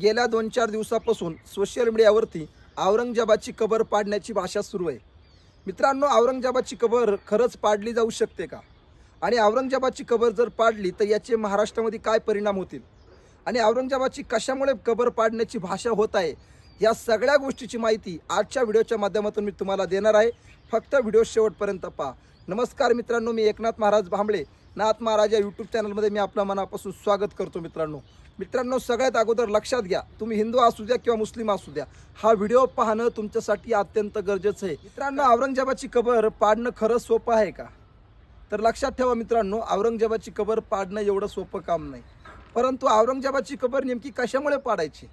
गेल्या दोन चार दिवसापासून सोशल मीडियावरती औरंगजेबाची कबर पाडण्याची भाषा सुरू आहे. मित्रांनो औरंगजेबाची कबर खरंच पाडली जाऊ शकते का? आणि औरंगजेबाची कबर जर पाडली तर याचे महाराष्ट्रामध्ये काय परिणाम होतील? आणि औरंगजेबाची कशामुळे कबर पाडण्याची भाषा होत आहे या सगळ्या गोष्टीची माहिती आजच्या व्हिडिओच्या माध्यमातून मी तुम्हाला देणार आहे. फक्त व्हिडिओ शेवटपर्यंत पहा. नमस्कार मित्रांनो मी एकनाथ महाराज भांबळे. नाथ महाराज या यूट्यूब चॅनलमध्ये मी आपलं मनापासून स्वागत करतो मित्रांनो. मित्रांनो सगळ्यात अगोदर लक्षात घ्या तुम्ही हिंदू असू द्या किंवा मुस्लिम असू द्या हा व्हिडिओ पाहणं तुमच्यासाठी अत्यंत गरजेचं आहे. मित्रांनो औरंगजेबाची कबर पाडणं खरंच सोपं आहे का? तर लक्षात ठेवा मित्रांनो औरंगजेबाची कबर पाडणं एवढं सोपं काम नाही. परंतु औरंगजेबाची कबर नेमकी कशामुळे पाडायची?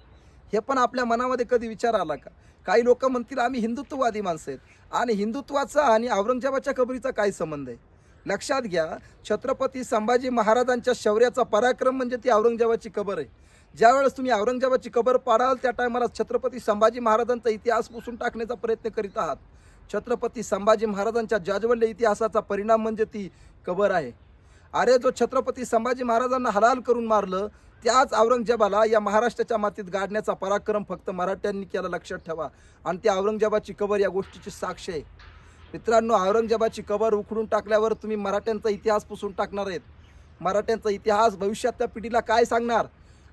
हे पण आपल्या मनामध्ये कधी विचार आला का? काही लोक म्हणतील आम्ही हिंदुत्ववादी माणसं आहेत. आणि हिंदुत्वाचा आणि औरंगजेबाच्या कबरीचा काय संबंध आहे? लक्षात घ्या छत्रपती संभाजी महाराजांच्या शौर्याचा पराक्रम म्हणजे ती औरंगजेबाची कबर आहे. ज्यावेळेस तुम्ही औरंगजेबाची कबर पाडाल त्या टायमाला छत्रपती संभाजी महाराजांचा इतिहास पुसून टाकण्याचा प्रयत्न करीत आहात. छत्रपती संभाजी महाराजांच्या जाज्वल्य इतिहासाचा परिणाम म्हणजे ती कबर आहे. अरे जो छत्रपती संभाजी महाराजांना हलाल करून मारलं त्याच औरंगजेबाला या महाराष्ट्राच्या मातीत गाडण्याचा पराक्रम फक्त मराठ्यांनी केला लक्षात ठेवा. आणि त्या औरंगजेबाची कबर या गोष्टीची साक्ष आहे. मित्रांनो औरंगजेबाची कबर उखडून टाकल्यावर तुम्ही मराठ्यांचा इतिहास पुसून टाकणार आहेत. मराठ्यांचा इतिहास भविष्यातल्या पिढीला काय सांगणार?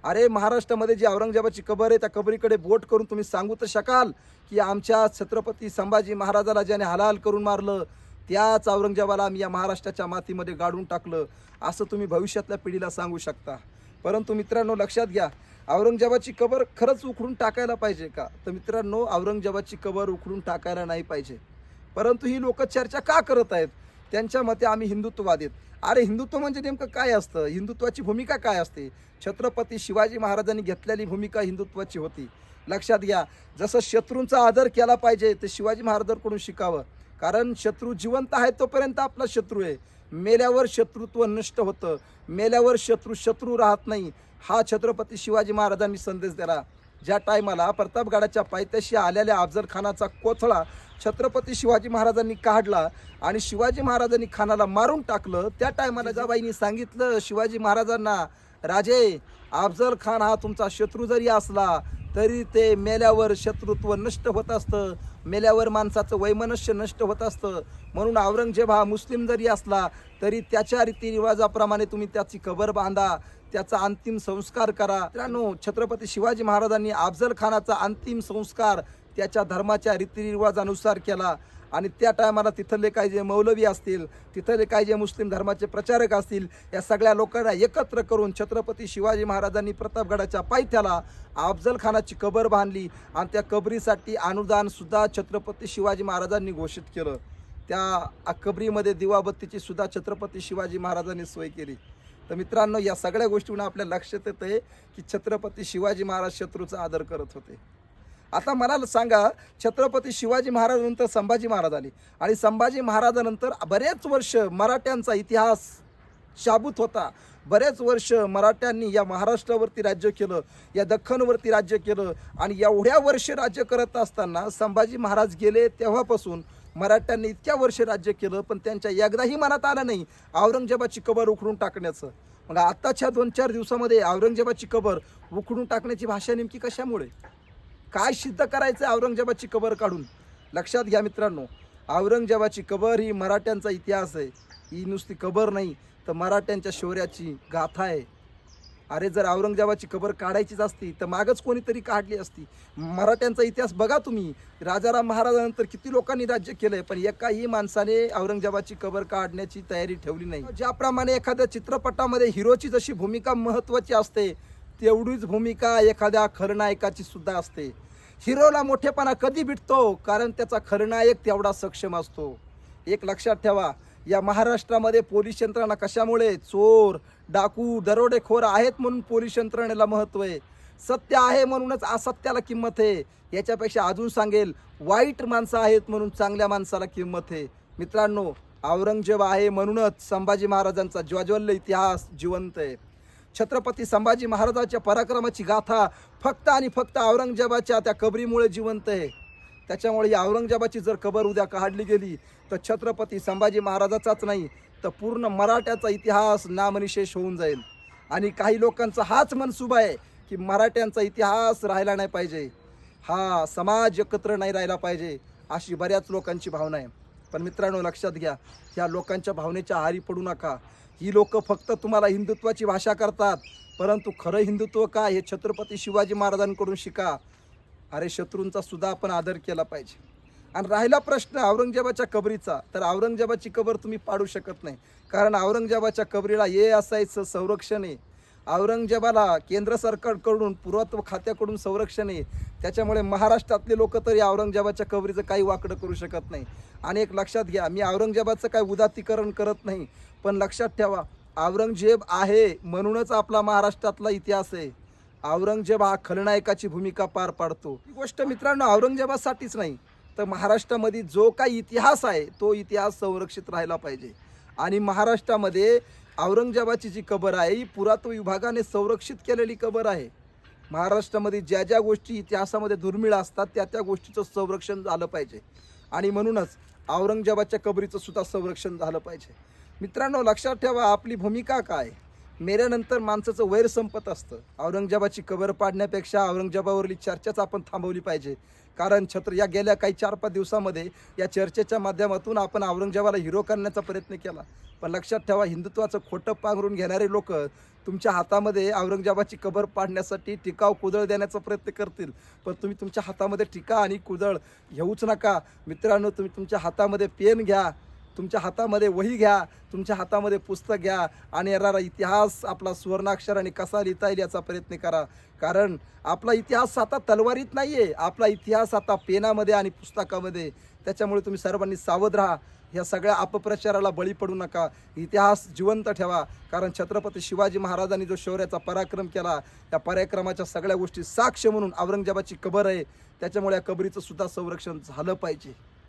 अरे महाराष्ट्रामध्ये जी औरंगजेबाची कबर आहे त्या कबरीकडे बोट करून तुम्ही सांगू तर शकाल की आमच्या छत्रपती संभाजी महाराजाला ज्याने हलाल करून मारलं त्याच औरंगजेबाला आम्ही या महाराष्ट्राच्या मातीमध्ये गाडून टाकलं. असं तुम्ही भविष्यातल्या पिढीला सांगू शकता. परंतु मित्रांनो लक्षात घ्या औरंगजेबाची कबर खरंच उखडून टाकायला पाहिजे का? तर मित्रांनो औरंगजेबाची कबर उखडून टाकायला नाही पाहिजे. परंतु ही लोक चर्चा का करत आहेत? त्यांच्या मते आम्ही हिंदुत्ववादी अरे हिंदुत्व म्हणजे नेमकं काय असतं? हिंदुत्वाची भूमिका काय असते? छत्रपती शिवाजी महाराजांनी घेतलेली भूमिका हिंदुत्वाची होती. लक्षात घ्या जसं शत्रूंचा आदर केला पाहिजे ते शिवाजी महाराजांकडून शिकावं. कारण शत्रू जिवंत आहे तोपर्यंत आपला शत्रू आहे. मेल्यावर शत्रुत्व नष्ट होतं. मेल्यावर शत्रू शत्रू राहत नाही. हा छत्रपती शिवाजी महाराजांनी संदेश दिला. ज्या टायमाला प्रतापगडाच्या पायथ्याशी आलेल्या अफजल खानाचा कोथळा छत्रपती शिवाजी महाराजांनी काढला आणि शिवाजी महाराजांनी खानाला मारून टाकलं त्या टायमाला जाबाईंनी सांगितलं शिवाजी महाराजांना राजे अफजल खान हा तुमचा शत्रू जरी असला तरी ते मेल्यावर शत्रुत्व नष्ट होत असतं. मेल्यावर माणसाचं वैमनस्य नष्ट होत असतं. म्हणून औरंगजेब हा मुस्लिम जरी असला तरी त्याच्या रीतिरिवाजाप्रमाणे तुम्ही त्याची कबर बांधा त्याचा अंतिम संस्कार करा. मित्रांनो छत्रपती शिवाजी महाराजांनी अफजल खानाचा अंतिम संस्कार त्याच्या धर्माच्या रीतिरिवाजानुसार केला. आणि त्या टायमाला तिथले काही जे मौलवी असतील तिथले काही जे मुस्लिम धर्माचे प्रचारक असतील या सगळ्या लोकांना एकत्र करून छत्रपती शिवाजी महाराजांनी प्रतापगडाच्या पायथ्याला अफजल खानाची कबर बांधली आणि त्या कबरीसाठी अनुदानसुद्धा छत्रपती शिवाजी महाराजांनी घोषित केलं. त्या कबरीमध्ये दिवाबत्तीची सुद्धा छत्रपती शिवाजी महाराजांनी सोय केली. तर मित्रांनो या सगळ्या गोष्टींना आपल्या लक्षात येतं आहे की छत्रपती शिवाजी महाराज शत्रूचा आदर करत होते. आता मला सांगा छत्रपती शिवाजी महाराजानंतर संभाजी महाराज आले. आणि संभाजी महाराजानंतर बरेच वर्ष मराठ्यांचा इतिहास शाबूत होता. बरेच वर्ष मराठ्यांनी या महाराष्ट्रावरती राज्य केलं या दख्खनवरती राज्य केलं आणि एवढ्या वर्ष राज्य करत असताना संभाजी महाराज गेले तेव्हापासून मराठ्यांनी इतक्या वर्ष राज्य केलं पण त्यांच्या एकदाही मनात आलं नाही औरंगजेबाची कबर उखडून टाकण्याचं. मग आत्ताच्या दोन चार दिवसामध्ये औरंगजेबाची कबर उखडून टाकण्याची भाषा नेमकी कशामुळे? काय सिद्ध करायचं आहे औरंगजेबाची कबर काढून? लक्षात घ्या मित्रांनो औरंगजेबाची कबर ही मराठ्यांचा इतिहास आहे. ही नुसती कबर नाही तर मराठ्यांच्या शौर्याची गाथा आहे. अरे जर औरंगजेबाची कबर काढायचीच असती तर मागच कोणीतरी काढली असती. मराठ्यांचा इतिहास बघा तुम्ही. राजाराम महाराजानंतर किती लोकांनी राज्य केलंय पण एकाही माणसाने औरंगजेबाची कबर काढण्याची तयारी ठेवली नाही. ज्याप्रमाणे एखाद्या चित्रपटामध्ये हिरोची जशी भूमिका महत्त्वाची असते तेवढीच भूमिका एखाद्या खलनायकाची सुद्धा असते. हिरोला मोठेपणा कधी भेटतो? कारण त्याचा खलनायक तेवढा सक्षम असतो. एक लक्षात ठेवा या महाराष्ट्रामध्ये पोलीस यंत्रणा कशामुळे चोर डाकू दरोडेखोर आहेत म्हणून पोलीस यंत्रणेला महत्त्व आहे. सत्य आहे म्हणूनच असत्याला किंमत आहे. याच्यापेक्षा अजून सांगेल वाईट माणसं आहेत म्हणून चांगल्या माणसाला किंमत आहे. मित्रांनो औरंगजेब आहे म्हणूनच संभाजी महाराजांचा ज्वाज्वल्य इतिहास जिवंत आहे. छत्रपती संभाजी महाराजाच्या पराक्रमाची गाथा फक्त आणि फक्त औरंगजेबाच्या त्या कबरीमुळे जिवंत आहे. त्याच्यामुळे या औरंगजेबाची जर कबर उद्या काढली गेली तर छत्रपती संभाजी महाराजाचाच नाही तर पूर्ण मराठ्याचा इतिहास नामनिशेष होऊन जाईल. आणि काही लोकांचा हाच मनसुबा आहे की मराठ्यांचा इतिहास राहिला नाही पाहिजे. हा समाज एकत्र नाही राहिला पाहिजे अशी बऱ्याच लोकांची भावना आहे. पण मित्रांनो लक्षात घ्या ह्या लोकांच्या भावनेच्या आहारी पडू नका. ही लोक फक्त तुम्हाला हिंदुत्वाची भाषा करतात. परंतु खरं हिंदुत्व काय? हे छत्रपती शिवाजी महाराजांकडून शिका. अरे शत्रूंचा सुद्धा आपण आदर केला पाहिजे. आणि राहिला प्रश्न औरंगजेबाच्या कबरीचा. तर औरंगजेबाची कबर तुम्ही पाडू शकत नाही. कारण औरंगजेबाच्या कबरीला हे असायचं संरक्षण आहे. औरंगजेबाला केंद्र सरकारकडून पुरातत्व खात्याकडून संरक्षण आहे. त्याच्यामुळे महाराष्ट्रातले लोक तरी औरंगजेबाच्या कबरीचं काही वाकडं करू शकत नाही. आणि एक लक्षात घ्या मी औरंगजेबाचं काय उदातीकरण करत नाही पण लक्षात ठेवा औरंगजेब आहे म्हणूनच आपला महाराष्ट्रातला इतिहास आहे. औरंगजेब हा खलनायकाची भूमिका पार पाडतो. ही गोष्ट मित्रांनो औरंगजेबासाठीच नाही तर महाराष्ट्रामध्ये जो काही इतिहास आहे तो इतिहास संरक्षित राहिला पाहिजे. आणि महाराष्ट्रामध्ये औरंगजेबाची जी कबर आहे ही पुरातत्व विभागाने संरक्षित केलेली कबर आहे. महाराष्ट्रामध्ये ज्या ज्या गोष्टी इतिहासामध्ये दुर्मिळ असतात त्या त्या गोष्टीचं संरक्षण झालं पाहिजे. आणि म्हणूनच औरंगजेबाच्या कबरीचं सुद्धा संरक्षण झालं पाहिजे. मित्रांनो लक्षात ठेवा आपली भूमिका काय? मेल्यानंतर माणसाचं वैर संपत असतं. औरंगजेबाची कबर पाडण्यापेक्षा औरंगजेबावरली चर्चाच आपण थांबवली पाहिजे. कारण छत्र या गेल्या काही चार पाच दिवसामध्ये या चर्चेच्या माध्यमातून आपण औरंगजेबाला हिरो करण्याचा प्रयत्न केला. पण लक्षात ठेवा हिंदुत्वाचं खोटं पांघरून घेणारे लोक तुमच्या हातामध्ये औरंगजेबाची कबर पाडण्यासाठी टिकाव कुदळ देण्याचा प्रयत्न करतील. पण तुम्ही तुमच्या हातामध्ये टिका आणि कुदळ घेऊच नका. मित्रांनो तुम्ही तुमच्या हातामध्ये पेन घ्या. तुमच्या हातामध्ये वही घ्या तुमच्या हातामध्ये पुस्तक घ्या आणि येणारा इतिहास आपला सुवर्णाक्षराने कसा लिहिता येईल याचा प्रयत्न करा. कारण आपला इतिहास आता तलवारीत नाही आहे आपला इतिहास आता पेनामध्ये आणि पुस्तकामध्ये. त्याच्यामुळे तुम्ही सर्वांनी सावध राहा. ह्या सगळ्या अपप्रचाराला बळी पडू नका. इतिहास जिवंत ठेवा. कारण छत्रपती शिवाजी महाराजांनी जो शौर्याचा पराक्रम केला त्या पराक्रमाच्या सगळ्या गोष्टी साक्ष म्हणून औरंगजेबाची कबर आहे. त्याच्यामुळे या कबरीचं सुद्धा संरक्षण झालं पाहिजे.